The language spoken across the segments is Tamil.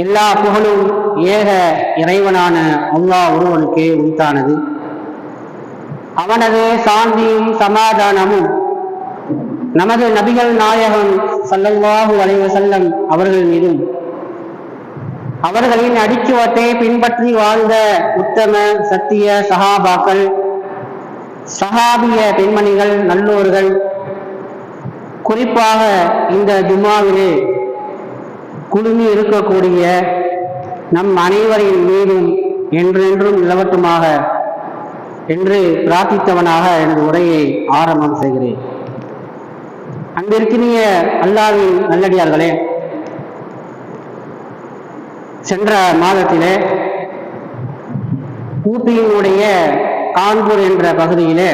எல்லா புகழும் ஏக இறைவனான அல்லா ஒருவனுக்கே உரித்தானது அவனது சாந்தியும் சமாதானமும் நமது நபிகள் நாயகம் சல்லல்லாஹு அலைஹி செல்லம் அவர்கள் மீதும் அவர்களின் அடிச்சுவட்டை பின்பற்றி வாழ்ந்த உத்தம சத்திய சகாபாக்கள் சகாபிய பெண்மணிகள் நல்லோர்கள் குறிப்பாக இந்த ஜும்மாவிலே குழுமி இருக்கக்கூடிய நம் அனைவரின் மீதும் என்றென்றும் நிலவட்டுமாக என்று பிரார்த்தித்தவனாக எனது உரையை ஆரம்பம் செய்கிறேன். அன்பிற்கினிய அல்லாவின் நல்லடியார்களே சென்ற மாதத்திலே ஊட்டியினுடைய கான்பூர் என்ற பகுதியிலே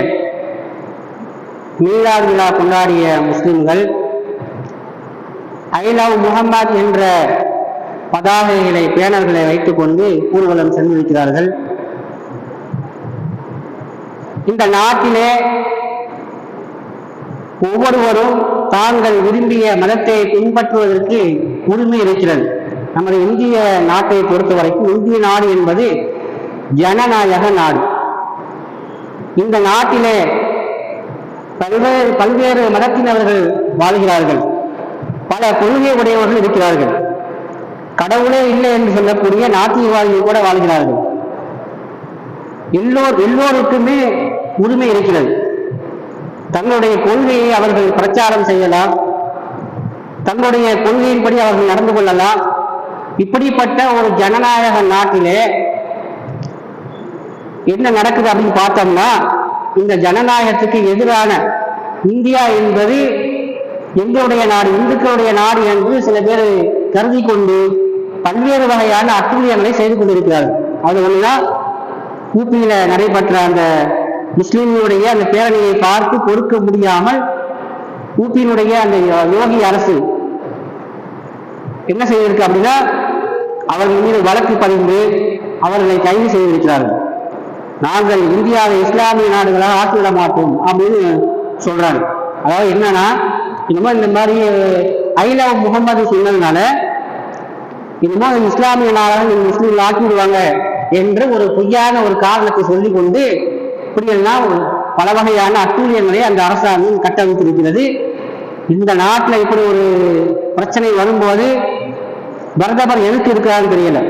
மீலாத் விழா கொண்டாடிய முஸ்லிம்கள் ஐ லவ் முகமது என்ற பதாகைகளை பேனர்களை வைத்துக்கொண்டு ஊர்வலம் சென்றிருக்கிறார்கள். இந்த நாட்டிலே ஒவ்வொருவரும் தாங்கள் விரும்பிய மதத்தை பின்பற்றுவதற்கு உரிமை இருக்கிறது. நமது இந்திய நாட்டை பொறுத்த வரைக்கும் இந்திய நாடு என்பது ஜனநாயக நாடு. இந்த நாட்டிலே பல்வேறு பல்வேறு மதத்தினர்கள் வாழ்கிறார்கள். பல கொள்கை உடையவர்கள் இருக்கிறார்கள். கடவுளே இல்லை என்று சொல்லக்கூடிய நாத்திகவாதிகள் கூட வாழ்கிறார்கள். எல்லோர் எல்லோருக்குமே உரிமை இருக்கிறது. தங்களுடைய கொள்கையை அவர்கள் பிரச்சாரம் செய்யலாம். தங்களுடைய கொள்கையின்படி அவர்கள் நடந்து கொள்ளலாம். இப்படிப்பட்ட ஒரு ஜனநாயக நாட்டிலே என்ன நடக்குது அப்படின்னு பார்த்தோம்னா இந்த ஜனநாயகத்துக்கு எதிரான இந்தியா என்பது எங்களுடைய நாடு இந்துக்களுடைய நாடு என்று சில பேர் கருதி கொண்டு பல்வேறு வகையான அத்துழியங்களை செய்து கொண்டிருக்கிறார்கள். அது ஒண்ணுதான் யூபியில நடைபெற்ற அந்த முஸ்லீம்களுடைய அந்த பேரணியை பார்த்து பொறுக்க முடியாமல் யூபியினுடைய அந்த யோகி அரசு என்ன செய்திருக்கு அப்படின்னா அவர்கள் மீது வழக்கு பதிந்து அவர்களை கைது செய்திருக்கிறார்கள். நாங்கள் இந்தியாவை இஸ்லாமிய நாடுகளாக ஆக்கிவிட மாட்டோம் அப்படின்னு சொல்றாங்க. அதாவது என்னன்னா இனிமோ இந்த மாதிரி ஐ லவ் முகமது சொன்னதுனால இனிமே இஸ்லாமிய நாடாக நீங்க முஸ்லீம்கள் ஆக்கிவிடுவாங்க என்று ஒரு பொய்யான ஒரு காரணத்தை சொல்லி கொண்டு இப்படியெல்லாம் பல வகையான அட்டூழியங்களை அந்த அரசாங்கம் கட்டமைத்திருக்கிறது. இந்த நாட்டில் இப்படி ஒரு பிரச்சனை வரும்போது பிரதமர் எதுக்கு இருக்கிறாருன்னு தெரியல.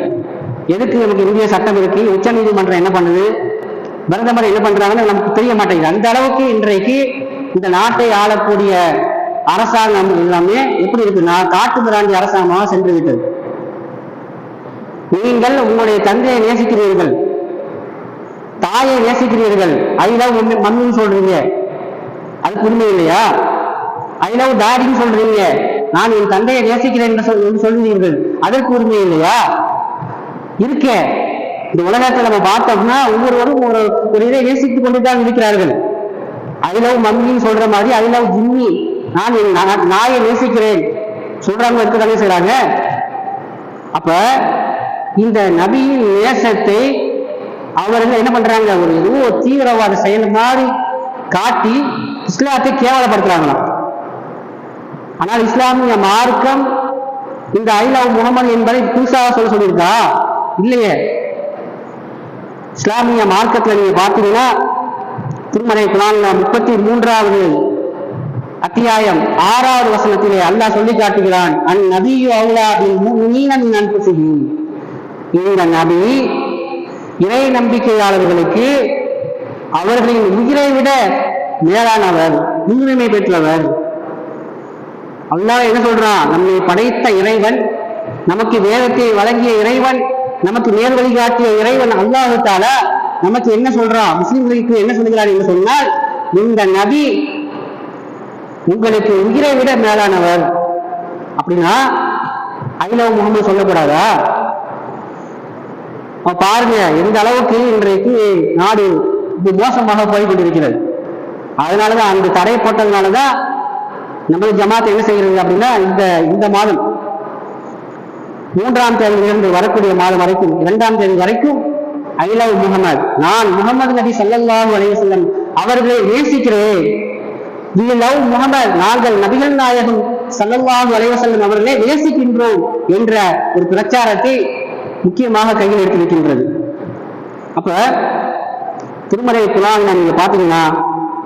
எதுக்கு நமக்கு இந்திய சட்டம் இருக்கு? உச்ச நீதிமன்றம் என்ன பண்ணுது? பிரதமர் என்ன பண்றாங்கன்னு நமக்கு தெரிய மாட்டேங்குது. அந்த அளவுக்கு இன்றைக்கு இந்த நாட்டை ஆளக்கூடிய அரசாங்கம் எல்லாமே எப்படி இருக்குன்னா நான் காட்டு மிராண்டி அரசாங்கமாக சென்று விட்டது. நீங்கள் உங்களுடைய தந்தையை நேசிக்கிறீர்கள். தாயை நேசிக்கிறீர்கள். ஐ லவ் மம்மின்னு சொல்றீங்க. அது புரிமை இல்லையா? ஐ லவ் டாடின்னு சொல்றீங்க. நான் என் தந்தையை நேசிக்கிறேன் என்று சொல்- என்று சொல்கிறீர்கள். அதற்கு உரிமை இல்லையா? இருக்க. இந்த உலகத்தை நம்ம பார்த்தோம்னா ஒவ்வொருவரும் ஒரு ஒரு இதை நேசித்துக் கொண்டுதான் இருக்கிறார்கள். ஐ லவ் மம்மின்னு சொல்ற மாதிரி ஐ லவ் ஜிம்மி. நான் என் நாயை நேசிக்கிறேன். சொல்றாங்க இருக்க தானே செய்யறாங்க அப்ப இந்த நபியின் நேசத்தை அவர்கள் என்ன பண்றாங்க? ஒரு ஏதோ தீவிரவாத செயல் மாதிரி காட்டி இஸ்லாத்தை கேவலப்படுத்துறாங்களாம். ஆனால் இஸ்லாமிய மார்க்கம் இந்த ஐ லவ் முகமது என்பதை புதுசாக சொல்ல சொல்லியிருக்கா? இல்லையே. இஸ்லாமிய மார்க்கத்தில் நீங்க பார்த்தீங்கன்னா திருமலை குரான்ல முப்பத்தி மூன்றாவது அத்தியாயம் ஆறாவது வசனத்திலே அல்லாஹ் சொல்லி காட்டுகிறான் அந் நபியு அவுலா பில் முஃமினீன செய்யும் இந்த நபி இறை நம்பிக்கையாளர்களுக்கு அவர்களின் உயிரை விட மேலானவர் முன்னுரிமை பெற்றவர். அல்லாஹ் என்ன சொல்றான்? நம்மை படைத்த இறைவன் நமக்கு வேதத்தை வழங்கிய இறைவன் நமக்கு நேர் வழிகாட்டிய இறைவன் அல்லாஹு நமக்கு என்ன சொல்றான்? முஸ்லிம்களுக்கு என்ன சொல்கிறார் என்று சொன்னால் இந்த நபி உங்களுக்கு உயிரை விட மேலானவர். அப்படின்னா ஐலவ் முகமது சொல்லக்கூடாதா? பாருங்க எந்த அளவுக்கு இன்றைக்கு நாடு இது மோசமாக போய் கொண்டிருக்கிறது அதனாலதான் அந்த தடை போட்டதுனாலதான் நமது ஜமாத் என்ன செய்கிறது அப்படின்னா இந்த இந்த மாதம் மூன்றாம் தேதியிலிருந்து வரக்கூடிய மாதம் வரைக்கும் இரண்டாம் தேதி வரைக்கும் ஐ லவ் முகமது. நான் முகமது நபி ஸல்லல்லாஹு அலைய செல்லம் அவர்களை நேசிக்கிறேன். வி லவ் முகமது நாங்கள் நபிகள் நாயகம் சல்லல்லாஹு அலைஹி அவர்களே நேசிக்கின்றோம் என்ற ஒரு பிரச்சாரத்தை முக்கியமாக கையில் எடுத்திருக்கின்றது. அப்ப திருமலை குரான் நீங்க பாத்தீங்கன்னா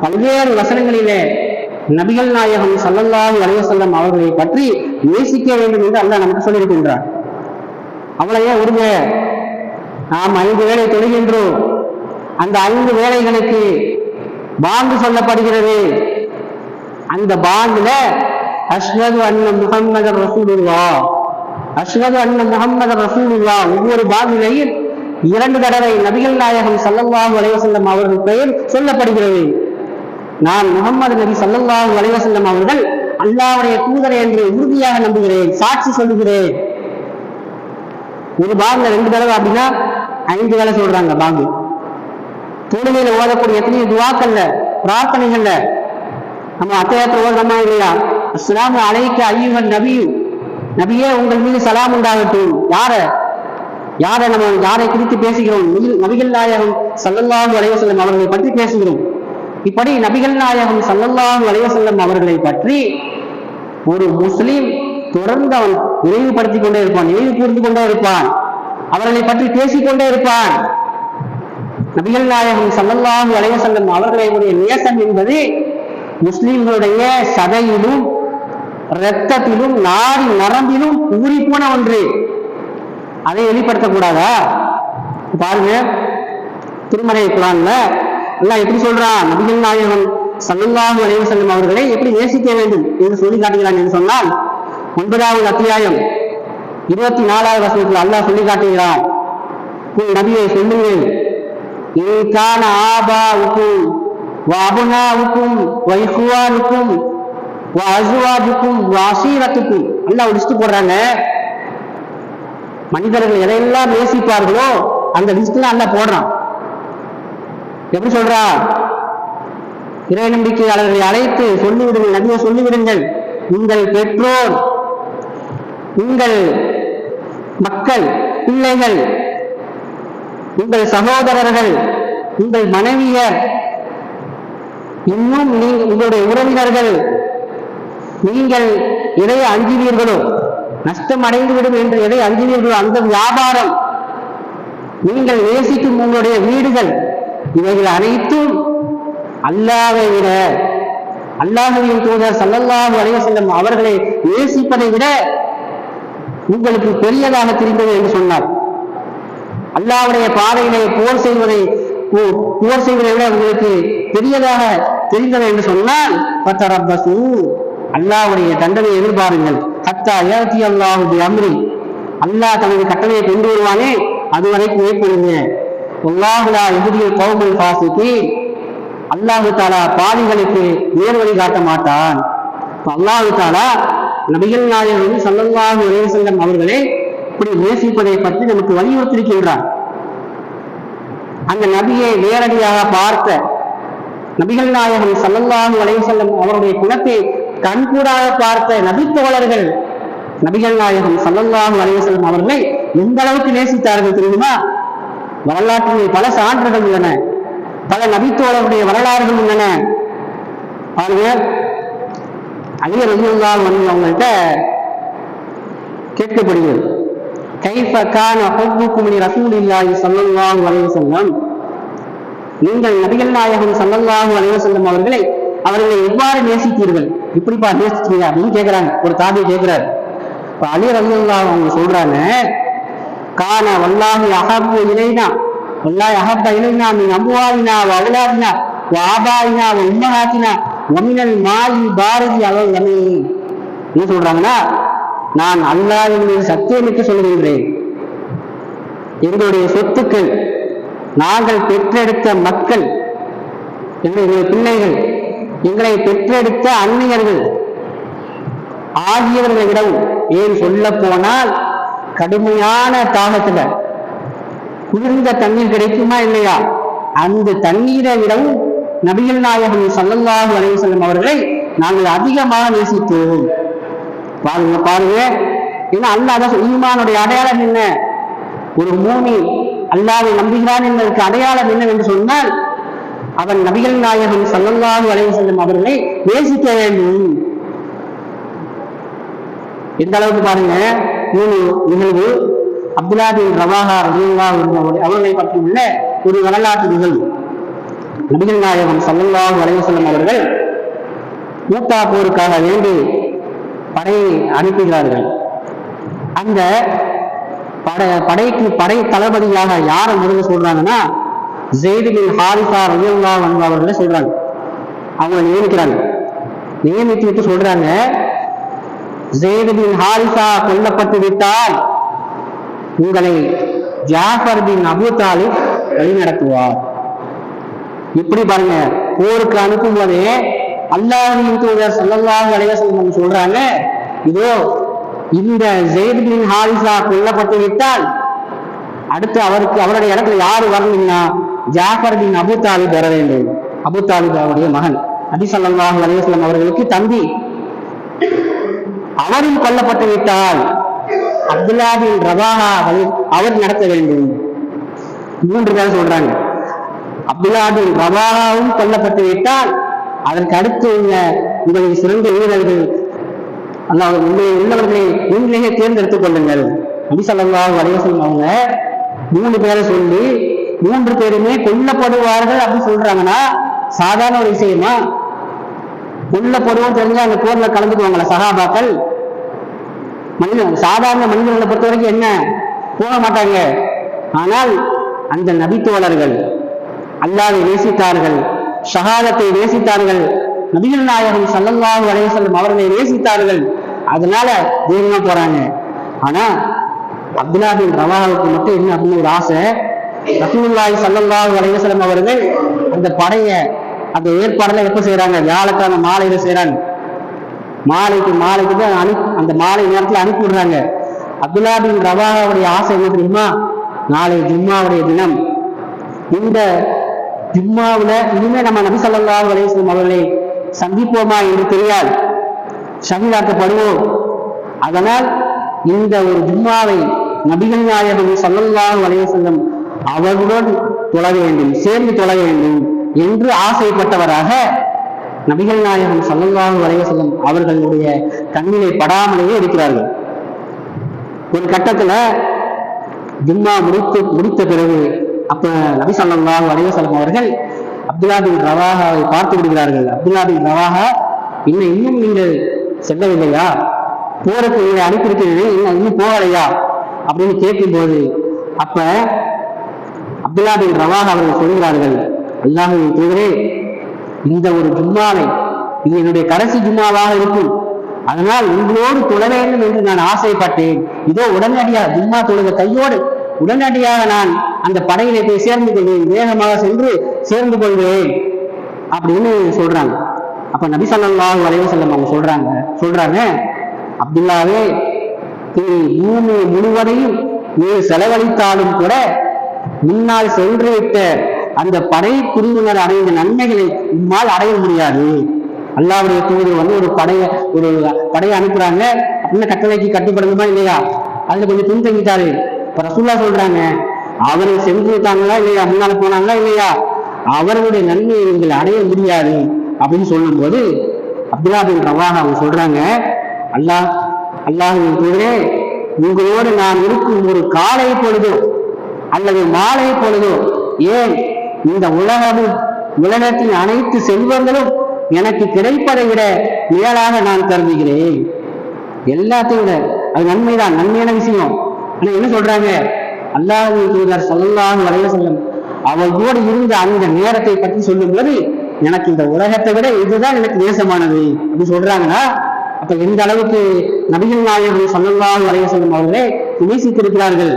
பல்வேறு வசனங்களிலே நபிகள் நாயகம் சல்லல்லாஹு அலைவசல்லம் அவர்களை பற்றி நேசிக்க வேண்டும் என்று அல்லாஹ் நமக்கு சொல்லியிருக்கின்றார் அவளையே விடுங்க நாம் ஐந்து வேளை தொழுகின்றோம். அந்த ஐந்து வேலைகளுக்கு பாங்கு சொல்லப்படுகிறது. அந்த பாங்குல அஸ்வது அண்ண முஹம்மது ரசூலுல்லா அஸ்வது அண்ண முஹம்மது ரசூலுல்லா ஒவ்வொரு பாண்டிலையும் இரண்டு தடவை நபிகள் நாயகம் சல்லல்லாஹு அலைஹி அவர்கள் பெயர் சொல்லப்படுகிறது. நான் முகமது நபி சல்லல்லாஹு அலைஹி அவர்கள் அல்லாவுடைய தூதரை என்று உறுதியாக நம்புகிறேன் சாட்சி சொல்லுகிறேன். ஒரு பாங்க ரெண்டு தடவை அப்படின்னா ஐந்து வேலை சொல்றாங்க பாங்கு தொழுகையில ஓதக்கூடிய எத்தனையோ துவாக்கல்ல பிரார்த்தனைகள்ல நம்ம அத்தையத்தில் ஓதுறோமா இல்லையா அஸ்லாம் அலைக்க ஐயுவன் நபியு. நபியே உங்கள் மீது சலாம் உண்டாகட்டும். யார? யாரை நம்ம யாரை குறித்து பேசுகிறோம்? நபிகள் நாயகம் சல்லல்லாஹு அலைவசல்லம் அவர்களை பற்றி பேசுகிறோம். இப்படி நபிகள் நாயகம் சல்லல்லாஹு அலைவசல்லம் அவர்களை பற்றி ஒரு முஸ்லீம் தொடர்ந்து அவன் நினைவுபடுத்தி கொண்டே இருப்பான் நினைவு கூர்ந்து கொண்டே இருப்பான். அவர்களை பற்றி பேசிக்கொண்டே இருப்பான். நபிகள் நாயகம் சல்லல்லாஹு அலைவசல்லம் அவர்களுடைய நேசம் என்பது முஸ்லிம்களுடைய சதையிலும் இரத்தத்திலும் நாடி நரம்பிலும் ஊறிப்போன ஒன்று. அதை வெளிப்படுத்தக்கூடாதா? பாருங்க. திருமறை குரான்ல எல்லாம் எப்படி சொல்றான்? நபிகள் நாயகன் சல்லுல்லாஹு அலைஹி வஸல்லம் அவர்களை எப்படி நேசிக்க வேண்டும் என்று சொல்லி காட்டுகிறான் என்று சொன்னால் ஒன்பதாவது அத்தியாயம் இருபத்தி நாலாவது வசனத்தில் அல்லாஹ் சொல்லி காட்டுகிறான். உன் நபியை சொல்லுங்கள். ஆபா உப்பு வாபுனாவுக்கும் வைஹுவானுக்கும் வஅஸ்வாஜுக்கும் வஅசீரத்துக்கும் அல்லாஹ் ஒரு லிஸ்ட் போடுறாங்க. மனிதர்கள் எதையெல்லாம் நேசிப்பார்களோ அந்த லிஸ்ட்ல அல்ல போடுறான். எப்படி சொல்றா? இறை நம்பிக்கையாளர்களை அழைத்து சொல்லிவிடுங்கள் நிறைய சொல்லிவிடுங்கள். உங்கள் பெற்றோர் உங்கள் மக்கள் பிள்ளைகள் உங்கள் சகோதரர்கள் உங்கள் மனைவியர் இன்னும் நீங்கள் உங்களுடைய உறவினர்கள் நீங்கள் எதை அஞ்சுவீர்களோ நஷ்டம் அடைந்துவிடும் என்று எதை அஞ்சுவீர்களோ அந்த வியாபாரம் நீங்கள் நேசிக்கும் உங்களுடைய வீடுகள் இவைகள் அனைத்தும் அல்லாவை விட அல்லாஹுவின் தூதர் சல்லல்லாஹு அலைவசல்லம் அவர்களை நேசிப்பதை விட உங்களுக்கு பெரியதாக தெரிந்தது என்று சொன்னார். அல்லாவுடைய பாதையிலே போர் செய்வதை போ- போர் செய்வதை விட உங்களுக்கு பெரியதாக தெரிந்தது என்று சொன்னால் பத்தரப்பசு அல்லாஹ்வுடைய தண்டனை எதிர்பாருங்கள். ஹத்தா ஏத்தி அல்லாஹு அம்ரி அல்லாஹ் தனது கட்டளையை கொண்டு வருவானே அது வரைக்கும் வெயிட் எதிரியில் கௌமல் பாசிக்கு அல்லாஹு தாலா பாவிகளுக்கு நேர்வழி காட்ட மாட்டான். அல்லாஹு தாலா நபிகள் நாயகம் ஸல்லல்லாஹு அலைஹி அவர்களே இப்படி நேசிப்பதை பற்றி நமக்கு வலியுறுத்தியிருக்கின்றார் அந்த நபியை நேரடியாக பார்த்த நபிகள் நாயகம் சல்லல்லாஹு அலைஹி வஸல்லம் அவருடைய குணத்தை கண்கூடாக பார்த்த நபித்தோழர்கள் நபிகள் நாயகம் சல்லல்லாஹு அலைஹி வஸல்லம் அவர்களை எந்த அளவுக்கு நேசித்தார்கள் தெரியுமா? வரலாற்றிலே பல சான்றுகள் உள்ளன பல நபித்தோழருடைய வரலாறுகள் உள்ளன. பாருங்க அலிய ரலியல்லாஹு அன்ஹு அவங்கள்ட்ட கேட்கப்படுகிறது. கைஃப கான ஹுப்புக்கும் லி ரசூலில்லாஹி சல்லல்லாஹு அலைஹி வஸல்லம் நீங்கள் நபிகள் நாயகம் சல்லல்லாஹு அலைஹி வஸல்லம் அவர்களை அவர்களை எவ்வாறு நேசித்தீர்கள்? இப்படிப்பா நேசிச்சீங்க அப்படின்னு கேக்குறாங்க. ஒரு தாபி கேக்குறாரு. இப்ப அலி ரலியல்லாஹு அவங்க சொல்றாங்க கான வல்லாஹி அஹப்பு இலைனா வல்லாஹி அஹப்ப இலைனா மின் அம்வாலினா வ வாபாயினா வ ஆபாயினா வ உம்மஹாத்தினா வ மினல் பாரதி அளவு என்ன சொல்றாங்கன்னா நான் அல்லாவின் மீது சத்தியமிட்டு சொல்கின்றேன் எங்களுடைய சொத்துக்கள் நாங்கள் பெற்றெடுத்த மக்கள் எங்களுடைய பிள்ளைகள் எங்களை பெற்றெடுத்த அந்நியர்கள் ஆகியவர்களிடம் விடவும் ஏன் சொல்ல போனால் கடுமையான தாகத்துல குளிர்ந்த தண்ணீர் கிடைக்குமா இல்லையா? அந்த தண்ணீரை விடவும் நபிகள் நாயகம் சல்லல்லாஹு அலைவசல்லம் அவர்களை நாங்கள் அதிகமாக நேசித்தோம். பாருங்க பாருங்க. ஏன்னா அல்லாஹ் தான் ஈமானுடைய அடையாளம் என்ன? ஒரு மூமி அல்லாவை நம்புகிறான் என்பதற்கு அடையாளம் என்னவென்று சொன்னால் அவன் நபிகள் நாயகன் சல்லல்லாஹு அலைஹி வஸல்லம் அவர்களை நேசிக்க வேண்டும். எந்த அளவுக்கு பாருங்க மூணு நிகழ்வு. அப்துல்லா பின் ரவாஹா ரலியல்லா அவர்களை பற்றியுள்ள ஒரு வரலாற்று நிகழ்வு. நபிகள் நாயகம் சல்லல்லாஹு அலைஹி வஸல்லம் அவர்கள் மூத்தா போருக்காக வேண்டி படையை அனுப்புகிறார்கள் அந்த படை படைக்கு படை தளபதியாக யாரை முதல்ல சொல்றாங்கன்னா ஜெயிது ஹாரிசா ரலியல்லா அவர்களை சொல்றாங்க. அவங்களை நியமிக்கிறாங்க. நியமித்து விட்டு சொல்றாங்க ஜெயிது ஹாரிசா கொல்லப்பட்டு விட்டால் உங்களை ஜாஃபர் பின் அபு தாலிப் வழிநடத்துவார். இப்படி பாருங்க போருக்கு அனுப்பும் போதே அல்லாஹின் தூதர் சல்லல்லாஹு அலைஹி வஸல்லம் சொல்றாங்க இதோ இந்த ஜெயித் பின் ஹாரிசா கொல்லப்பட்டு விட்டால் அடுத்து அவருக்கு அவருடைய இடத்துல யாரு வரணும்னா ஜாஃபர் பின் அபு தாலிப் வர வேண்டும். அபு தாலிப் அவருடைய மகன். நபி ஸல்லல்லாஹு அலைஹி வஸல்லம் அவர்களுக்கு தம்பி அவரும் கொல்லப்பட்டு விட்டால் அப்துல்லா பின் ரவாஹா அவர் நடத்த வேண்டும். மூன்று பேர் சொல்றாங்க அப்துல்லா பின் ரவாஹாவும் கொல்லப்பட்டு விட்டால் அதற்கு அடுத்து உள்ள உங்களுடைய சிறந்த வீரர்கள் அல்லாஹ் உங்களுடைய உள்ளவர்களை நீங்களே தேர்ந்தெடுத்துக் கொள்ளுங்கள். நபி ஸல்லல்லாஹு அவங்க மூணு பேரை சொல்லி மூன்று பேருமே கொல்லப்படுவார்கள் அப்படின்னு சொல்றாங்கன்னா சாதாரண ஒரு விஷயமா? கொல்லப்படுவோம் தெரிஞ்சா அந்த போர்ல கலந்துக்குவாங்களா சகாபாக்கள் மனிதன் சாதாரண மனிதர்களை பொறுத்த வரைக்கும் என்ன? போக மாட்டாங்க. ஆனால் அந்த நபித்தோழர்கள் அல்லாத நேசித்தார்கள். ஷஹாதத்தை நேசித்தார்கள். நபிகள் நாயகம் சல்லல்லாஹு அலைஹி அவர்களை நேசித்தார்கள். அதனால தைரியமா போறாங்க. ஆனா அப்துல்லா பின் ரவாவுக்கு மட்டும் என்ன அப்படின்னு ஒரு ஆசை? ரசூல்லாய் சல்லல்லாஹு அலைஹி அவர்கள் அந்த படைய அந்த ஏற்பாடுல எப்ப செய்யறாங்க வியாழக்கிழமை மாலையில செய்யறாங்க மாலைக்கு மாலைக்கு தான் அனுப்பி அந்த மாலை நேரத்துல அனுப்பி விடுறாங்க அப்துல்லா பின் ரவாவுடைய ஆசை என்ன தெரியுமா? நாளை ஜும்மாவுடைய தினம். இந்த ஜும்மாவுல இனிமே நம்ம நபி ஸல்லல்லாஹு அலைஹி அவர்களை சந்திப்போமா என்று தெரியாது ஷஹீதாக்கப்படுவோம் அதனால் இந்த ஒரு ஜும்மாவை நபிகள் நாயகம் ஸல்லல்லாஹு அலைஹி அவர்களுடன் தொழ வேண்டும் சேர்ந்து தொழ வேண்டும் என்று ஆசைப்பட்டவராக நபிகள் நாயகம் ஸல்லல்லாஹு அலைஹி அவர்களுடைய கண்ணிலே படாமலேயே இருக்கிறார்கள். ஒரு கட்டத்துல ஜும்மா முடித்து முடித்த பிறகு அப்ப நபி ஸல்லல்லாஹு அலைஹி அவர்கள் அப்துல்லா பின் ரவாஹாவை பார்த்து விடுகிறார்கள். அப்துல்லா பின் ரவாஹா இன்னும் இன்னும் நீங்கள் செல்லவில்லையா? போருக்கு உங்களை அனுப்பியிருக்கிறீர்கள். இன்னும் இன்னும் போகலையா? அப்படின்னு கேட்கும்போது அப்ப அப்துல்லா பின் ரவாஹா அவர்கள் சொல்கிறார்கள் அல்லாஹின் தூதரே இந்த ஒரு ஜும்மாவை இது என்னுடைய கடைசி ஜும்மாவாக இருக்கும். அதனால் உங்களோடு தொழ வேண்டும் என்று நான் ஆசைப்பட்டேன். இதோ உடனடியாக ஜும்மா தொழுக கையோடு. உடனடியாக நான் அந்த படையிலே போய் சேர்ந்து கொள்வேன். வேகமாக சென்று சேர்ந்து கொள்வேன். அப்படின்னு சொல்றாங்க. அப்ப நபி சொல்லாஹ் அலைஹி செல்லம் அவங்க சொல்றாங்க. சொல்றாங்க அப்துல்லாவே நீ பூமி முழுவதையும் நீ செலவழித்தாலும் கூட முன்னால் சென்று விட்ட அந்த படை பிரிவினர் அடைந்த நன்மைகளை உம்மால் அடைய முடியாது. அல்லாவுடைய தூதர் வந்து ஒரு படையை ஒரு படையை அனுப்புறாங்க. அப்படின்னு கட்டளைக்கு கட்டுப்படுமா இல்லையா? அதுல கொஞ்சம் பின்தங்கிட்டாரு. இப்ப ரசூல்லா சொல்றாங்க அவரை சென்று விட்டாங்களா இல்லையா? முன்னால போனாங்களா இல்லையா? அவர்களுடைய நன்மையை நீங்கள் அடைய முடியாது அப்படின்னு சொல்லும்போது அப்துல்லா பின் ரவாஹா அவங்க சொல்றாங்க அல்லாஹ் அல்லாஹின் தூதரே உங்களோடு நான் இருக்கும் ஒரு காலை பொழுதோ அல்லது மாலை பொழுதோ ஏன் இந்த உலகமும் உலகத்தின் அனைத்து செல்வங்களும் எனக்கு கிடைப்பதை விட மேலாக நான் கருதுகிறேன்? எல்லாத்தையும் விட அது நன்மைதான். நன்மையான விஷயம். ஆனா என்ன சொல்றாங்க? அல்லாஹ் தூதர் ஸல்லல்லாஹு அலைஹி வஸல்லம் அவர்களோடு இருந்த அந்த நேரத்தை பற்றி சொல்லும்போது எனக்கு இந்த உலகத்தை விட இதுதான் எனக்கு நேசமானது அப்படி சொல்றாங்கன்னா அப்ப எந்த அளவுக்கு நபிகள் நாயகம் சொல்லலாம் வரைய செல்லும் அவர்களே நேசித்திருக்கிறார்கள்?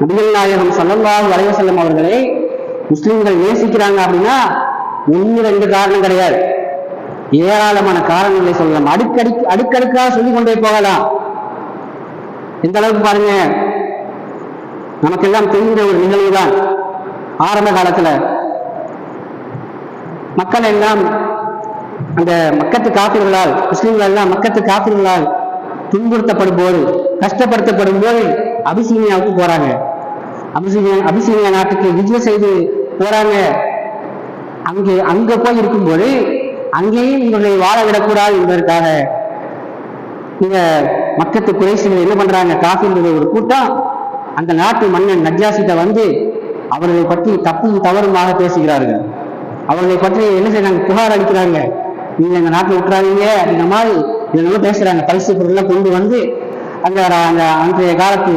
நபிகள் நாயகம் சொல்லலாம் வரைய செல்லும் அவர்களை முஸ்லிம்கள் நேசிக்கிறாங்க அப்படின்னா ஒன்று ரெண்டு காரணம் கிடையாது. ஏராளமான காரணங்களை சொல்லலாம். அடுக்கடி அடுக்கடுக்காக சொல்லிக் கொண்டே போகலாம். இந்த அளவுக்கு பாருங்க. நமக்கெல்லாம் தெரிந்த ஒரு நிகழ்வு தான் ஆரம்ப காலத்துல. மக்கள் எல்லாம் அந்த மக்கத்து காப்பிர்களால் முஸ்லீம்கள் எல்லாம் மக்கத்து காப்பிர்களால் துன்புறுத்தப்படும் போது கஷ்டப்படுத்தப்படும் போது அபிசீனியாவுக்கு போறாங்க. அபிசீனியா அபிசீனியா நாட்டுக்கு விஜயம் செய்து போறாங்க. அங்கே அங்க போய் இருக்கும்போது அங்கேயும் இவர்களை வாழ விடக்கூடாது என்பதற்காக இந்த மக்கத்து குறைசிகள் என்ன பண்றாங்க? காஃபிர்களுடைய ஒரு கூட்டம் அந்த நாட்டு மன்னன் நஜ்ஜாசிட்ட வந்து அவர்களை பற்றி தப்பும் தவறுமாக பேசுகிறார்கள். அவர்களை பற்றி என்ன செய்யறாங்க புகார் அளிக்கிறாங்க. நீங்க இந்த நாட்டில் விட்டுறாதீங்க. இந்த மாதிரி இதெல்லாம் பேசுறாங்க. பரிசு பொருள்லாம் கொண்டு வந்து அந்த அந்த அன்றைய காலத்து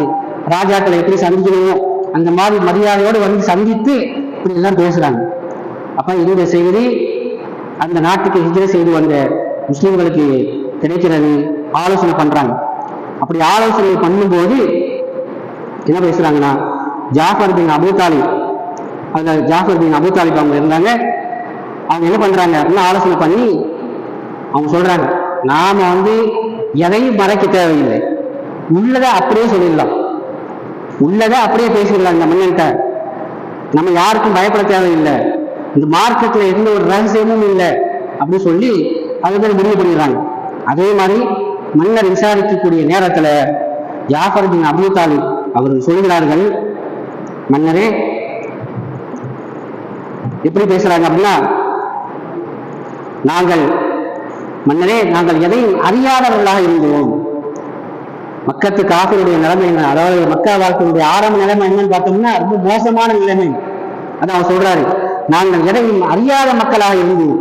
ராஜாக்களை எப்படி சந்திக்கணும் அந்த மாதிரி மரியாதையோடு வந்து சந்தித்து இப்படி எல்லாம் பேசுறாங்க. அப்ப இந்த செய்தி அந்த நாட்டுக்கு ஹிஜ்ர செய்து வந்த முஸ்லிம்களுக்கு கிடைக்கிறது. ஆலோசனை பண்றாங்க. அப்படி ஆலோசனை பண்ணும்போது என்ன பேசுறாங்கன்னா ஜாஃபர் பின் அபுதாலி தாலிப் அதுல ஜாஃபர் பின் அபு அவங்க இருந்தாங்க. அவங்க என்ன பண்றாங்க அப்படின்னு ஆலோசனை பண்ணி அவங்க சொல்றாங்க நாம வந்து எதையும் மறைக்க தேவையில்லை. உள்ளதை அப்படியே சொல்லிடலாம். உள்ளதை அப்படியே பேசிடலாம் இந்த மன்னன்ட்ட. நம்ம யாருக்கும் பயப்பட தேவையில்லை. இந்த மார்க்கெட்ல எந்த ஒரு ரகசியமும் இல்லை. அப்படின்னு சொல்லி அது மாதிரி முடிவு பண்ணிடுறாங்க. அதே மாதிரி மன்னர் விசாரிக்கக்கூடிய நேரத்துல ஜாஃபர் பின் அபு தாலிப் அவர்கள் சொல்கிறார்கள் மன்னரே எப்படி பேசுறாங்க அப்படின்னா நாங்கள் மன்னரே நாங்கள் எதையும் அறியாதவர்களாக இருந்தோம். மக்கத்து காப்பினுடைய நிலைமை என்ன? அதாவது மக்கா வாழ்க்கையுடைய ஆரம்ப நிலைமை என்னன்னு பார்த்தோம்னா ரொம்ப மோசமான நிலைமை. அதான் அவர் சொல்றாரு. நாங்கள் எதையும் அறியாத மக்களாக இருந்தோம்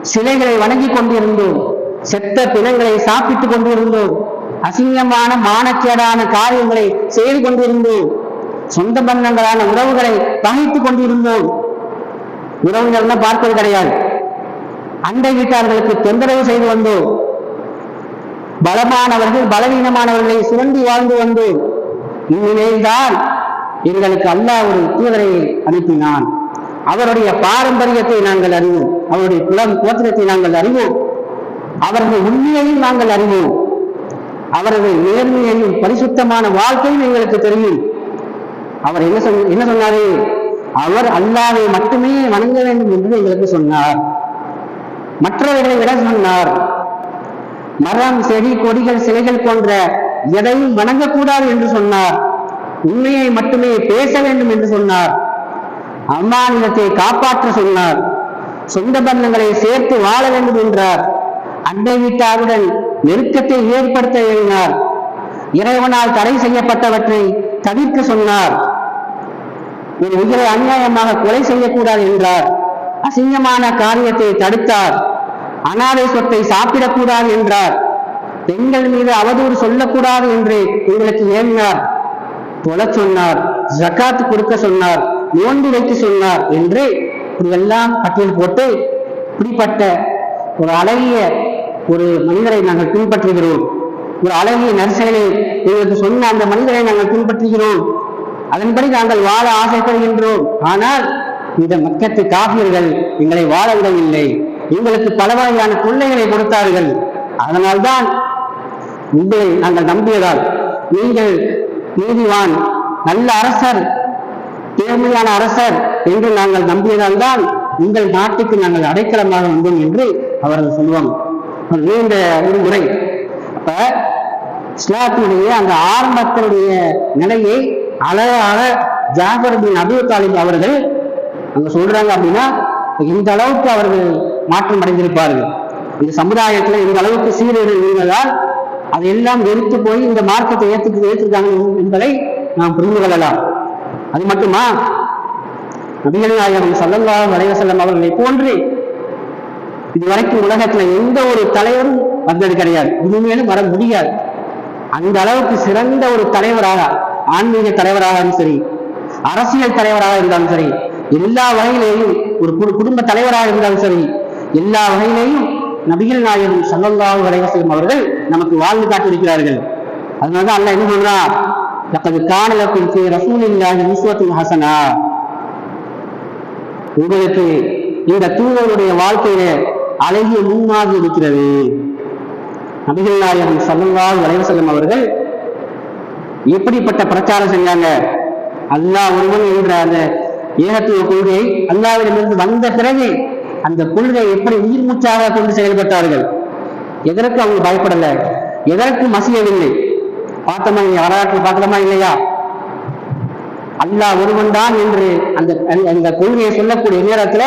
சிலைகளை வணங்கி கொண்டிருந்தோம். செத்த பிணங்களை சாப்பிட்டுக் கொண்டிருந்தோம். அசிங்கமான மானக்கேடான காரியங்களை செய்து கொண்டிருந்தோம். சொந்த பந்தங்களான உறவுகளை பகைத்துக் கொண்டிருந்தோம். உறவுகள்னா பார்ப்பது கிடையாது. அண்டை வீட்டார்களுக்கு தொந்தரவு செய்து வந்தோம். பலமானவர்கள் பலவீனமானவர்களை சுரண்டி வாழ்ந்து வந்தோம். இந்நிலையில்தான் எங்களுக்கு அல்லாஹ் ஒரு தூதரை அனுப்பினான். அவருடைய பாரம்பரியத்தை நாங்கள் அறிவோம். அவருடைய குலம் கோத்திரத்தை நாங்கள் அறிவோம். அவர்கள் உண்மையையும் நாங்கள் அறிவோம். அவரது நேர்மையையும் பரிசுத்தமான வாழ்க்கையும் எங்களுக்கு தெரியும். அவர் என்ன சொன்ன என்ன சொன்னாரு? அவர் அல்லாவை மட்டுமே வணங்க வேண்டும் என்று எங்களுக்கு சொன்னார். மற்றவர்களை விட சொன்னார். மரம் செடி கொடிகள் சிலைகள் போன்ற எதையும் வணங்கக்கூடாது என்று சொன்னார். உண்மையை மட்டுமே பேச வேண்டும் என்று சொன்னார். அம்மாநிலத்தை காப்பாற்ற சொன்னார். சொந்த பந்தங்களை சேர்த்து வாழ வேண்டும் என்றார். அண்டை வீட்டாருடன் நெருக்கத்தை ஏற்படுத்த எழுதினார். இறைவனால் தடை செய்யப்பட்டவற்றை தவிர்க்க சொன்னார். என் உயிரை அநியாயமாக கொலை செய்யக்கூடாது என்றார். அசிங்கமான காரியத்தை தடுத்தார். அனாதை சொத்தை சாப்பிடக்கூடாது என்றார். பெண்கள் மீது அவதூறு சொல்லக்கூடாது என்று உங்களுக்கு ஏறினார் தொலை சொன்னார் ஜக்காத்து கொடுக்க சொன்னார் நோன்பு வைக்க சொன்னார் என்று இதெல்லாம் பட்டியல் போட்டு இப்படிப்பட்ட ஒரு அழகிய ஒரு மனிதரை நாங்கள் பின்பற்றுகிறோம். ஒரு அழகிய நரிசனை எங்களுக்கு சொன்ன அந்த மனிதரை நாங்கள் பின்பற்றுகிறோம். அதன்படி நாங்கள் வாழ ஆசைப்படுகின்றோம். ஆனால் இந்த மக்கத்து காவியர்கள் எங்களை வாழ விடவில்லை எங்களுக்கு பல வகையான தொல்லைகளை கொடுத்தார்கள். அதனால்தான் உங்களை நாங்கள் நம்பியதால் நீங்கள் நீதிவான் நல்ல அரசர் நேர்மையான அரசர் என்று நாங்கள் நம்பியதால் தான் உங்கள் நாட்டுக்கு நாங்கள் அடைக்கலமாக வந்தோம் என்று அவர்கள் சொல்லுவாங்க நீண்ட ஒரு முறை அப்ப இஸ்லாத்தினுடைய அந்த ஆரம்பத்தினுடைய நிலையை அழகாக ஜாஃபர் பின் அபு தாலிப் அவர்கள் அங்க சொல்றாங்க அப்படின்னா இந்த அளவுக்கு அவர்கள் மாற்றம் அடைந்திருப்பார்கள். இந்த சமுதாயத்துல இந்த அளவுக்கு சீரர்கள் இருந்ததால் அதையெல்லாம் வெறுத்து போய் இந்த மார்க்கத்தை ஏற்றுக்கு ஏற்றிருக்காங்க என்பதை நாம் புரிந்து கொள்ளலாம். அது மட்டுமா? நபிகள் நாயகம் சல்லல்லா அலைஹி அவர்களை போன்று இதுவரைக்கும் உலகத்துல எந்த ஒரு தலைவரும் வந்தது கிடையாது. இனிமேலும் வர முடியாது. அந்த அளவுக்கு சிறந்த ஒரு தலைவராக ஆன்மீக தலைவராகவும் சரி அரசியல் தலைவராக இருந்தாலும் சரி எல்லா வகையிலேயும் ஒரு குடும்ப தலைவராக இருந்தாலும் சரி எல்லா வகையிலேயும் நபிகள் நாயகம் சல்லல்லாஹு அலைஹி வஸல்லம் அவர்கள் நமக்கு வாழ்ந்து காட்டியிருக்கிறார்கள். அதனாலதான் அல்லாஹ் என்ன சொல்றான் லக்கது கான ஃபீ ரசூலில்லாஹி உஸ்வத்துன் ஹசனா. உங்களுக்கு இந்த தூதருடைய வாழ்க்கையில அழகிய முன்மாதிரி இருக்கிறது. நபிகள் நாயகம் ஸல்லல்லாஹு அலைஹி அவர்கள் எப்படிப்பட்ட பிரச்சாரம் செஞ்சாங்க? அல்லாஹ் ஒருவன் என்ற அந்த ஏகத்துவ கொள்கை அல்லாவிடமிருந்து வந்த பிறகு அந்த கொள்கை எப்படி உயிர் மூச்சாக கொண்டு செயல்பட்டார்கள்? எதற்கு அவங்க பயப்படல? எதற்கு மசியவில்லை? பார்த்தோமா இங்க வரலாற்று பார்க்கலாமா இல்லையா? அல்லாஹ் ஒருவன் தான் என்று அந்த அந்த- கொள்கையை சொல்லக்கூடிய நேரத்துல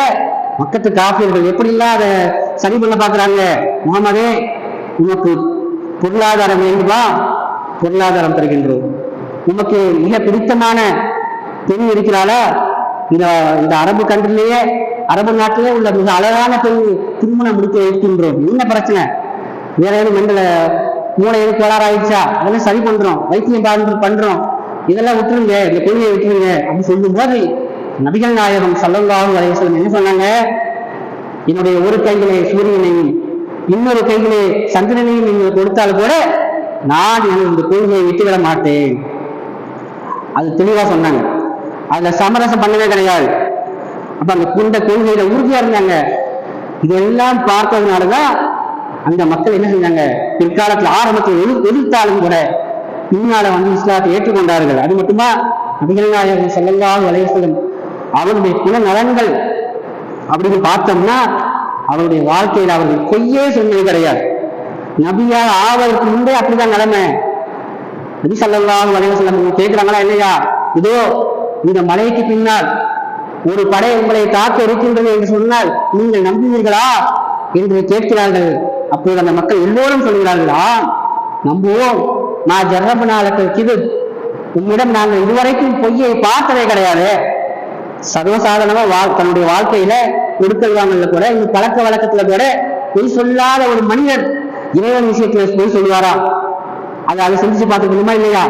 மக்கத்து காப்பீர்கள் எப்படி அதை சரி பண்ண பாக்குறாங்க முகமதே உனக்கு பொருளாதாரம் வேண்டுமா? பொருளாதாரம் தருகின்றோம். உமக்கு மிக பிடித்தமான பெண் இருக்கிறாளா? இந்த இந்த அரபு கண்ட்ரிலேயே அரபு நாட்டிலே உள்ள மிக அழகான பெண் திருமணம் முடித்து வைக்கின்றோம் என்ன பிரச்சனை? வேற ஏதும் மண்டல மூளை எதுவும் கோளாறு ஆயிடுச்சா அதெல்லாம் சரி பண்றோம். வைத்தியம் பார்த்து பண்றோம். இதெல்லாம் விட்டுருங்க. இந்த கொள்கையை விட்டுருங்க. அப்படின்னு சொல்லும் போது நபிகள் நாயகம் சல்லல்லாஹு அலைஹி என்ன சொன்னாங்க? என்னுடைய ஒரு கையிலே சூரியனையும் இன்னொரு கையிலே சந்திரனையும் நீங்கள் கொடுத்தால் கூட நான் எனது இந்த கொள்கையை விட்டுவிட மாட்டேன். அது தெளிவா சொன்னாங்க. அதுல சமரசம் பண்ணவே கிடையாது. அப்ப அந்த குண்ட கொள்கையில உறுதியா இருந்தாங்க. இதெல்லாம் பார்த்ததுனாலதான் அந்த மக்கள் என்ன செஞ்சாங்க? பிற்காலத்துல ஆரம்பத்தில் எதிர் எதிர்த்தாலும் கூட பின்னால வந்து இஸ்லாத்தை ஏற்றுக்கொண்டார்கள். அது மட்டுமா? நபிகள் நாயகம் ஸல்லல்லாஹு அலைஹி வஸல்லம் அவருடைய குணநலன்கள் அப்படின்னு பார்த்தோம்னா அவருடைய வாழ்க்கையில் அவர்கள் பொய்யே சொன்னது கிடையாது. நபியா ஆவதற்கு முன்பே அப்படிதான் நிலைமை. நபி சல்லாஹ் அலைஹி வஸல்லம் கேட்கிறாங்களா இல்லையா? இதோ இந்த மலைக்கு பின்னால் ஒரு படை உங்களை தாக்க இருக்கின்றது என்று சொன்னால் நீங்கள் நம்புவீர்களா என்று கேட்கிறார்கள். அப்போது அந்த மக்கள் எல்லோரும் சொல்கிறார்கள்? ஆம் நம்புவோம் நான் ஜர்ரபனாலுக்கு கிது உம்மிடம் நாங்கள் இதுவரைக்கும் பொய்யை பார்த்ததே கிடையாது. சர்வசாதாரணமா வா தன்னுடைய வாழ்க்கையில கொடுக்கல் கூட இந்த பழக்க வழக்கத்துல கூட பொய் சொல்லாத ஒரு மனிதர் இறைவன் விஷயத்துல பொய் சொல்லுவாரா? அதை அதை சிந்திச்சு பார்த்துக்கணுமா இல்லையா?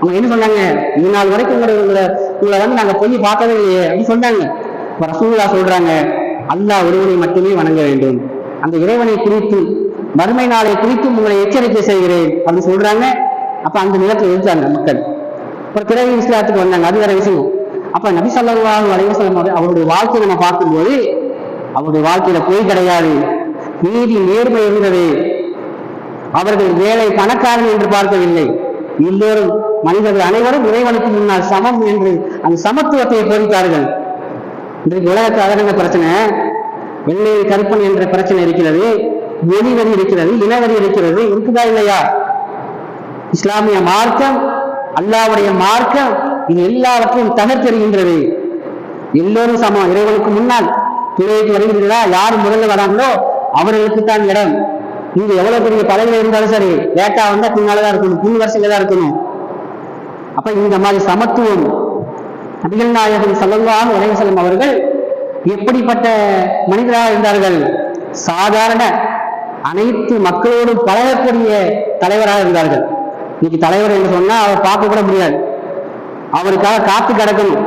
அவங்க என்ன சொன்னாங்க? இது நாள் வரைக்கும் உங்களை உங்களை உங்களை வந்து நாங்க பொய் பார்த்ததே இல்லையே அப்படின்னு சொன்னாங்க. இப்ப ரசூல்லா சொல்றாங்க அல்லாஹ் ஒருவனை மட்டுமே வணங்க வேண்டும். அந்த இறைவனை குறித்து மறுமை நாளை குறித்து உங்களை எச்சரிக்கை செய்கிறேன். அப்படின்னு சொல்றாங்க. அப்ப அந்த நிலத்தில் இருந்தாங்க மக்கள். அப்புறம் பிறகு இஸ்லாத்துக்கு வந்தாங்க. அது வேற விஷயம். அப்ப நபி ஸல்லல்லாஹு அலைஹி அவருடைய வாழ்க்கையை நம்ம பார்க்கும்போது அவருடைய வாழ்க்கையில பொய் கிடையாது. நீதி நேர்மை இருந்தது. அவர்கள் வேலை பணக்காரன் என்று பார்க்கவில்லை. எல்லோரும் மனிதர்கள் அனைவரும் இறைவனுக்கு முன்னால் சமம் என்று அந்த சமத்துவத்தை போதித்தார்கள். இன்றைக்கு உலகத்து அதனங்க பிரச்சனை? வெள்ளை கருப்பன் என்ற பிரச்சனை இருக்கிறது. மொழிவரி இருக்கிறது இனவரி இருக்கிறது. இருக்குதா இல்லையா? இஸ்லாமிய மார்க்கம் அல்லாவுடைய மார்க்கம் இது எல்லாவற்றையும் தகர்த்தெறிகின்றது. எல்லோரும் சமம் இறைவனுக்கு முன்னால் துறைக்கு வருகிறீர்களா யார் முதல்ல வராங்களோ அவர்களுக்கு தான் இடம். நீங்க எவ்வளவு பெரிய பதவியில் இருந்தாலும் சரி லேட்டா வந்தா பின்னாலதான் இருக்கணும் பின் வருஷங்க தான் இருக்கணும். அப்ப இந்த மாதிரி சமத்துவம் நபிகள் நாயகன் ஸல்லல்லாஹு உலகசலம் அவர்கள் எப்படிப்பட்ட மனிதராக இருந்தார்கள்? சாதாரண அனைத்து மக்களோடும் பழகக்கூடிய தலைவராக இருந்தார்கள். இன்னைக்கு தலைவர் என்று சொன்னா அவர் பார்க்க கூட முடியாது. அவருக்காக காத்து கிடக்கணும்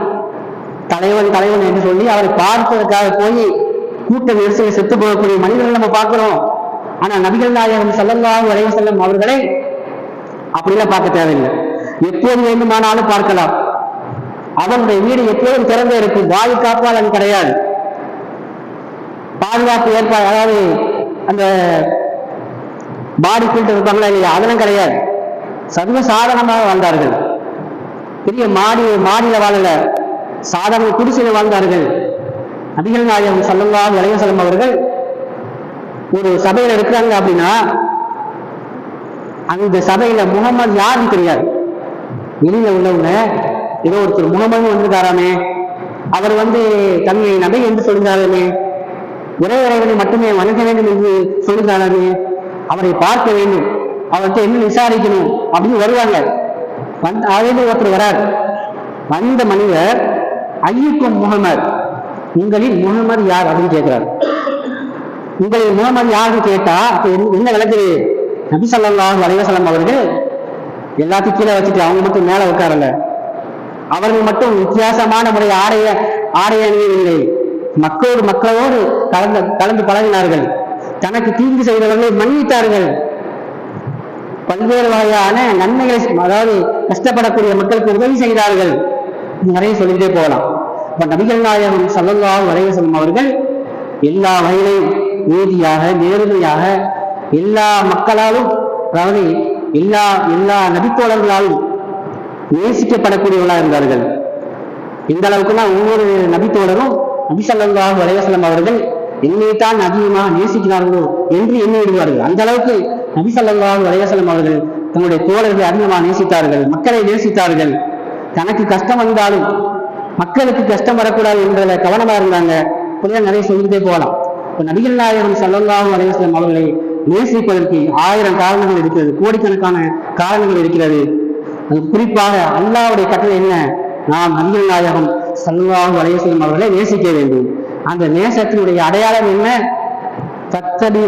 தலைவன் தலைவன் என்று சொல்லி அவரை பார்ப்பதற்காக போய் கூட்ட நெரிசலில் செத்து போகக்கூடிய மனிதர்கள் நம்ம பார்க்கிறோம். ஆனா நபிகள் நாயகம் ஸல்லல்லாஹு அலைஹி செல்லும் அவர்களை அப்படிலாம் பார்க்க தேவையில்லை. எப்போது வேண்டுமானாலும் பார்க்கலாம். அவனுடைய வீடு எப்போதும் திறந்தே இருக்கும். வாயு காப்பாளன் கிடையாது. பாதுகாப்பு ஏற்பாடு அதாவது அந்த பாடி ஃபில்டர் இருப்பாங்களா இல்லையா? அதெல்லாம் கிடையாது. சர்வ வந்தார்கள் பெரிய மாடி மாடியில வாழல. சாதாரண குடிசையில வாழ்ந்தார்கள். நபிகள் நாயகம் ஸல்லல்லாஹு அலைஹி அவர்கள் ஒரு சபையில இருக்கிறாங்க அப்படின்னா அந்த சபையில முகமது யாருன்னு தெரியாது. வெளியில உள்ளவங்க ஏதோ ஒருத்தர் முகமது வந்திருக்காராமே. அவர் வந்து தன்னை நபை என்று சொல்கிறாராமே. ஒரே இறைவனை மட்டுமே வணங்க வேண்டும் என்று சொல்கிறாராமே. அவரை பார்க்க வேண்டும். அவர்கிட்ட என்ன விசாரிக்கணும் அப்படின்னு வருவாங்க. வந்த அதில் ஒருத்தர் வரார். வந்த மனிதர் ஐயுக்கும் முகமது உங்களின் முகமது யார் அப்படின்னு கேட்கிறார். உங்களை முகமது யாருன்னு கேட்டா அப்ப என்ன என்ன விளக்குது நபி சொல்லலாம் வலைவசலம் அவர்கள் எல்லாத்தையும் கீழே வச்சுட்டு அவங்க மட்டும் மேல உட்காரல. அவர்கள் மட்டும் வித்தியாசமான முறை ஆடைய ஆடைய அணியவில்லை மக்களோடு மக்களோடு கலந்து கலந்து பழகினார்கள். தனக்கு தீங்கு செய்தவர்களை மன்னித்தார்கள். பல்வேறு வகையான நன்மைகளை அதாவது கஷ்டப்படக்கூடிய மக்களுக்கு உதவி செய்தார்கள் நிறைய சொல்லிட்டே போகலாம். இப்ப நபிகள் நாயகம் சல்லல்லா வரைய செல்லும் அவர்கள் எல்லா வகையிலையும் நீதியாக நேர்மையாக எல்லா மக்களாலும் அதாவது எல்லா எல்லா நபித்தோழர்களாலும் நேசிக்கப்படக்கூடியவர்களாக இருந்தார்கள். இந்த அளவுக்குன்னா ஒவ்வொரு நபித்தோழரும் நபிசல்லா ஸல்லல்லாஹு அலைஹி அவர்கள் என்னைத்தான் அதிகமாக நேசிக்கிறார்களோ என்று எண்ணி விடுவார்கள் அந்த அளவுக்கு நபி ஸல்லல்லாஹு அவர்கள் தங்களுடைய தோழர்களை அதிகமாக நேசித்தார்கள் மக்களை நேசித்தார்கள். தனக்கு கஷ்டம் வந்தாலும் மக்களுக்கு கஷ்டம் வரக்கூடாது என்பதில் கவனமா இருந்தாங்க. புதிய நிறைய சொல்லிட்டே போகலாம். இப்போ நபிகள் நாயகம் ஸல்லல்லாஹு அலைஹி அவர்களை நேசிப்பதற்கு ஆயிரம் காரணங்கள் இருக்கிறது கோடிக்கணக்கான காரணங்கள் இருக்கிறது. அது குறிப்பாக அல்லாவுடைய கட்டளை என்ன? நாம் நபிகள் நாயகம் சல்லாஹு அலையம் அவர்களை நேசிக்க வேண்டும். அந்த நேசத்தினுடைய அடையாளம் என்ன? தத்தடி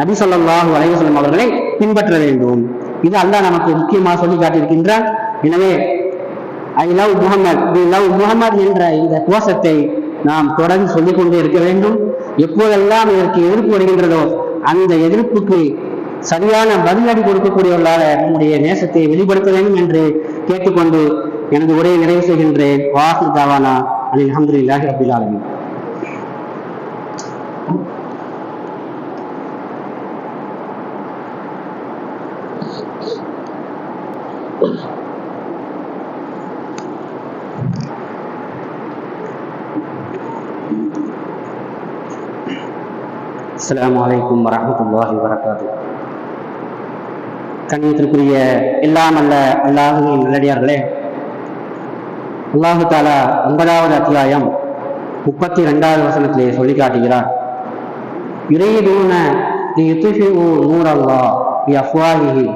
நபி சொல்லாஹு அலையம் அவர்களை பின்பற்ற வேண்டும். இது அல்லாஹ் நமக்கு முக்கியமாக சொல்லி காட்டியிருக்கின்றான் எனவே I love Muhammad we love Muhammad என்ற இந்த கோஷத்தை நாம் தொடர்ந்து சொல்லிக் கொண்டே இருக்க வேண்டும். எப்போதெல்லாம் இதற்கு எதிர்ப்பு வருகின்றதோ அந்த எதிர்ப்புக்கு சரியான பதிலடி கொடுக்கக்கூடியவர்களாக நம்முடைய நேசத்தை வெளிப்படுத்த வேண்டும் என்று கேட்டுக்கொண்டு எனது உரையை நிறைவு செய்கின்றேன். வாசு தாவானா அலி அஹமதுல்லாஹி ரபில் அஸ்லாம் வலைக்கம் வரமத்துல்லாஹி வரஹ்மத்துல்லாஹி வரகாத்து கண்ணியத்திற்குரிய எல்லாம் அல்ல அல்லாஹுவின் நல்லடியார்களே அல்லாஹு தாலா ஒன்பதாவது அத்தியாயம் முப்பத்தி ரெண்டாவது வசனத்திலே சொல்லி காட்டுகிறார் யுரீதூன லியுத்ஃபிஉ நீ பிஅஃவாஹிஹி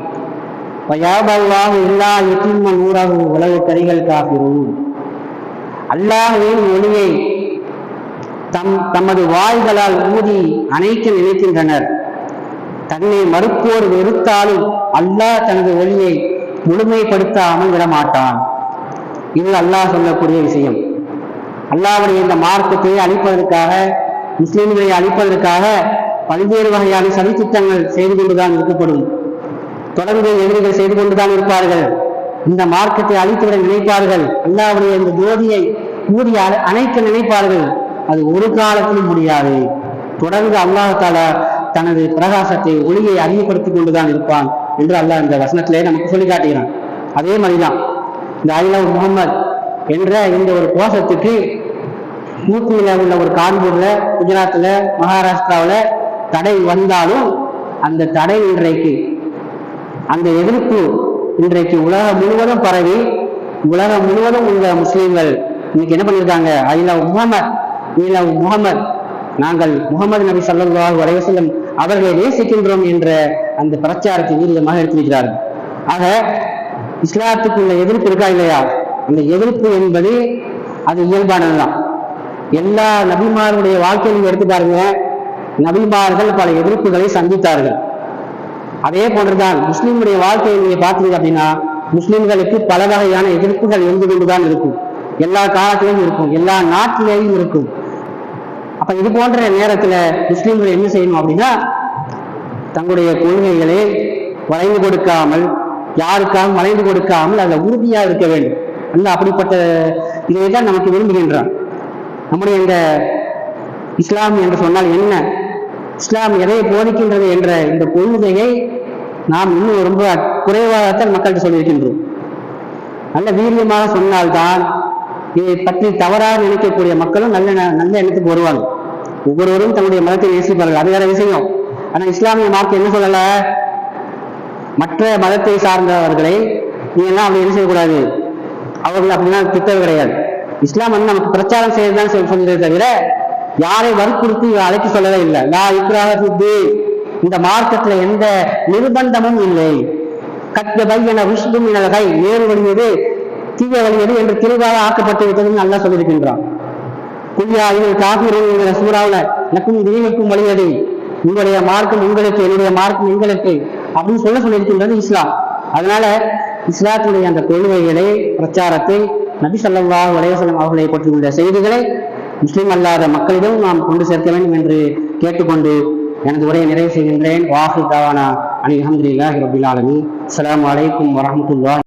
வயாப அல்லாஹு இல்லா யுத்திம்ம நூறாகவும் உலக கரிகள் காஃபிரூன் அல்லாஹுவின் ஒளியை தம் தமது வாய்களால் ஊதி அணைக்க நினைக்கின்றனர். தன்னை மறுப்போர் வெறுத்தாலும் அல்லாஹ் தனது ஒளியை முழுமைப்படுத்தாமல் விடமாட்டான் இது அல்லாஹ் சொல்லக்கூடிய விஷயம். அல்லாவுடைய இந்த மார்க்கத்தை அழிப்பதற்காக முஸ்லிம்களை அழிப்பதற்காக பல்வேறு வகையான சதித்திட்டங்கள் செய்து கொண்டுதான் இருக்கப்படும் தொடர்ந்து எதிரிகள் செய்து கொண்டுதான் இருப்பார்கள். இந்த மார்க்கத்தை அழித்துவிட நினைப்பார்கள். அல்லாவுடைய இந்த ஜோதியை ஊதி அணைக்க நினைப்பார்கள். அது ஒரு காலத்திலும் முடியாது. தொடர்ந்து அல்லாஹால தனது பிரகாசத்தை ஒளியை அறிமுகப்படுத்திக் கொண்டுதான் இருப்பான் என்று அல்லாஹ் இந்த வசனத்திலே நமக்கு சொல்லி காட்டுகிறான். அதே மாதிரிதான் இந்த ஐலவ் முகமது என்ற இந்த ஒரு கோஷத்துக்கு யூபியில உள்ள ஒரு கான்பூர்ல குஜராத்ல மகாராஷ்டிராவில் தடை வந்தாலும் அந்த தடை இன்றைக்கு அந்த எதிர்ப்பு இன்றைக்கு உலகம் முழுவதும் பரவி உலகம் முழுவதும் உள்ள முஸ்லீம்கள் இன்னைக்கு என்ன பண்ணியிருக்காங்க I love Muhammad we Muhammad நாங்கள் முகமது நபி ஸல்லல்லாஹு அலைஹி செல்லும் அவர்களை நேசிக்கின்றோம் என்ற அந்த பிரச்சாரத்தை வீரமாக எடுத்திருக்கிறார்கள். ஆக இஸ்லாத்துக்குள்ள எதிர்ப்பு இருக்கா இல்லையா? அந்த எதிர்ப்பு என்பது அது இயல்பானதுதான். எல்லா நபிமாருடைய வாழ்க்கையிலும் எடுத்து பாருங்க நபிமார்கள் பல எதிர்ப்புகளை சந்தித்தார்கள். அதே போன்றுதான் முஸ்லீமுடைய வாழ்க்கையை நீங்க பார்த்தீங்க அப்படின்னா முஸ்லிம்களுக்கு பல வகையான எதிர்ப்புகள் இருந்து கொண்டுதான் இருக்கும். எல்லா காலத்திலையும் இருக்கும். எல்லா நாட்டிலேயும் இருக்கும். அப்ப இது போன்ற நேரத்துல முஸ்லீம்கள் என்ன செய்யணும் அப்படின்னா தங்களுடைய கொள்கைகளை வளைந்து கொடுக்காமல் யாருக்காகவும் வளைந்து கொடுக்காமல் அதில் உறுதியா இருக்க வேண்டும். அல்ல அப்படிப்பட்ட இதை தான் நமக்கு விரும்புகின்றான். நம்முடைய இந்த இஸ்லாம் என்று சொன்னால் என்ன? இஸ்லாம் எதை போதிக்கின்றது என்ற இந்த கொள்கையை நாம் இன்னும் ரொம்ப குறைவாகத்தான் மக்கள்கிட்ட சொல்லியிருக்கின்றோம். நல்ல வீரியமாக சொன்னால்தான் இதை பற்றி தவறாக நினைக்கக்கூடிய மக்களும் நல்ல நல்ல எண்ணத்துக்கு வருவாங்க. ஒவ்வொருவரும் தன்னுடைய மதத்தை நேசிப்பார்கள். அது வேற விஷயம். ஆனா இஸ்லாமிய மார்க்கம் என்ன சொல்லல? மற்ற மதத்தை சார்ந்தவர்களை நீங்க எல்லாம் அப்படி என்ன செய்யக்கூடாது? அவர்கள் அப்படிலாம் திட்டது கிடையாது. இஸ்லாம் வந்து நமக்கு பிரச்சாரம் செய்யறதுதான் சொல்லி தவிர யாரை வற்புறுத்தி அழைத்து சொல்லவே இல்லை. நான் இக்ராஹ இந்த மார்க்கத்துல எந்த நிர்பந்தமும் இல்லை. கத்த பையன ருஷ்டும் இனகை நேரு வழியது தீய வழியது என்று திருவாக ஆக்கப்பட்டு விட்டதுன்னு நல்லா சொல்லியிருக்கின்றான். குய்யா இது காப்பீர்கள் சூறாவில் எனக்கும் தீனுக்கும் வழியது உங்களுடைய மார்க்கம் உங்களுக்கு என்னுடைய மார்க்கம் எங்களுக்கு. அப்படின்னு சொல்ல சொல்லியிருக்கின்றது இஸ்லாம். அதனால இஸ்லாத்தினுடைய அந்த கொள்கைகளை பிரச்சாரத்தை நபி ஸல்லல்லாஹு அலைஹி அவர்களை பற்றியுள்ள செய்திகளை முஸ்லீம் அல்லாத மக்களிடம் நாம் கொண்டு சேர்க்க வேண்டும் என்று கேட்டுக்கொண்டு எனது உரையை நிறைவு செய்கின்றேன். வாஹி தாவானா அலி அஹமதுல்லாஹி ரபில் ஆலமி அஸ்ஸலாமு அலைக்கும்